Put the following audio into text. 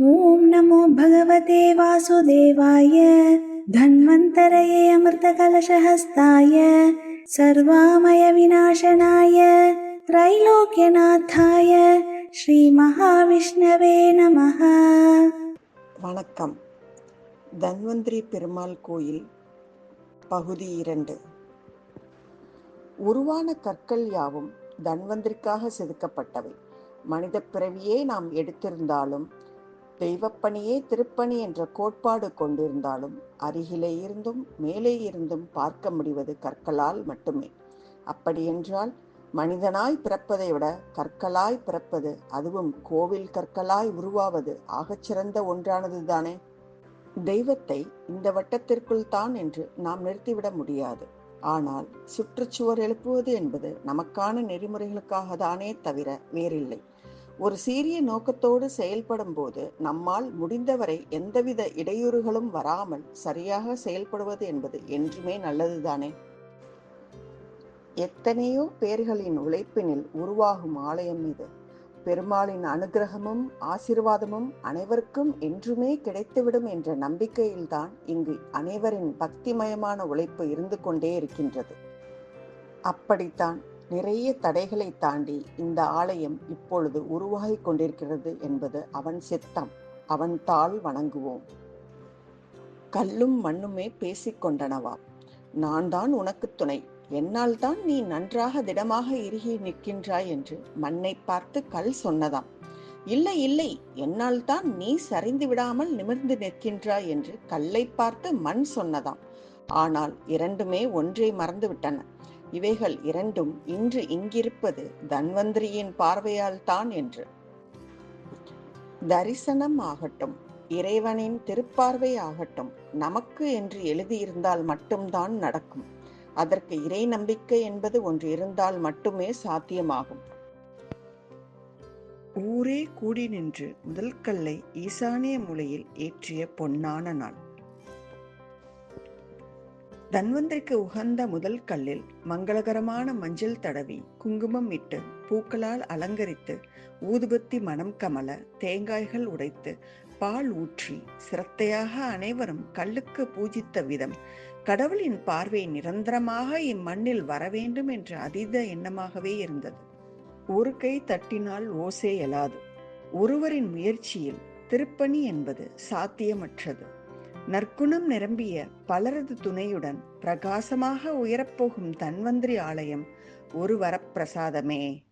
ஓம் நமோ பகவதே வாசுதேவாய தன்வந்தரையே அமிர்த கலசஹஸ்தாய சர்வாமய விநாசனாய திரைலோக்கியநாத்தாய ஸ்ரீ மகாவிஷ்ணவே நம வணக்கம். தன்வந்திரி பெருமாள் கோயில் பகுதி இரண்டு. உருவான கற்கள் யாவும் தன்வந்திரிக்காக செதுக்கப்பட்டவை. மனித பிறவியே நாம் எடுத்திருந்தாலும் தெய்வப்பணியே திருப்பணி என்ற கோட்பாடு கொண்டிருந்தாலும் அருகிலே இருந்தும் மேலே இருந்தும் பார்க்க முடிவது கற்களால் மட்டுமே. அப்படியென்றால் மனிதனாய் பிறப்பதை விட கற்களாய் பிறப்பது அதுவும் கோவில் கற்களாய் உருவாவது ஆகச்சிறந்த ஒன்றானது தானே? தெய்வத்தை இந்த வட்டத்திற்குள் தான் என்று நாம் நிறுத்திவிட முடியாது. ஆனால் சுற்றுச்சுவர் எழுப்புவது என்பது நமக்கான நெறிமுறைகளுக்காக தானே தவிர வேறில்லை. ஒரு சீரிய நோக்கத்தோடு செயல்படும் போது நம்மால் முடிந்தவரை எந்தவித இடையூறுகளும் வராமல் சரியாக செயல்படுவது என்பது என்றுமே நல்லதுதானே? எத்தனையோ பேர்களின் உழைப்பினில் உருவாகும் ஆலயம் இது. பெருமாளின் அனுகிரகமும் ஆசிர்வாதமும் அனைவருக்கும் என்றுமே கிடைத்துவிடும் என்ற நம்பிக்கையில்தான் இங்கு அனைவரின் பக்திமயமான உழைப்பு இருந்து கொண்டே இருக்கின்றது. அப்படித்தான் நிறைய தடைகளை தாண்டி இந்த ஆலயம் இப்பொழுது உருவாகிக் கொண்டிருக்கிறது என்பது அவன் சித்தம் அவன் தாள் வணங்குவோம். கல்லும் மண்ணுமே பேசிக்கொண்டனவா நான் தான் உனக்கு துணை. என்னால் தான் நீ நன்றாக திடமாக இறுகி நிற்கின்றாய் என்று மண்ணை பார்த்து கல் சொன்னதாம். இல்லை இல்லை என்னால் தான் நீ சரிந்து விடாமல் நிமிர்ந்து நிற்கின்றாய் என்று கல்லை பார்த்து மண் சொன்னதாம். ஆனால் இரண்டுமே ஒன்றை மறந்துவிட்டன. இவைகள் இரண்டும் இன்று இங்கிருப்பது தன்வந்திரியின் பார்வையால் தான் என்று. தரிசனம் ஆகட்டும் இறைவனின் திருப்பார்வை ஆகட்டும் நமக்கு என்று எழுதியிருந்தால் மட்டும்தான் நடக்கும். அதற்கு இறை நம்பிக்கை என்பது ஒன்று இருந்தால் மட்டுமே சாத்தியமாகும். ஊரே கூடி நின்று முதல் கல்லை ஈசானிய மூலையில் ஏற்றிய பொன்னான நாள். தன்வந்திரிக்கு உகந்த முதல் கல்லில் மங்களகரமான மஞ்சள் தடவி குங்குமம் இட்டு பூக்களால் அலங்கரித்து ஊதுபத்தி மனம் கமல தேங்காய்கள் உடைத்து பால் ஊற்றி சிரத்தையாக அனைவரும் கல்லுக்கு பூஜித்த விதம். கடவுளின் பார்வை நிரந்தரமாக இம்மண்ணில் வர வேண்டும் என்ற அதீத எண்ணமாகவே இருந்தது. ஒரு கை தட்டினால் ஓசை எழாது. ஒருவரின் முயற்சியில் திருப்பணி என்பது சாத்தியமற்றது. நற்குணம் நிரம்பிய பலரது துணையுடன் பிரகாசமாக உயரப்போகும் தன்வந்திரி ஆலயம் ஒரு வரப்பிரசாதமே.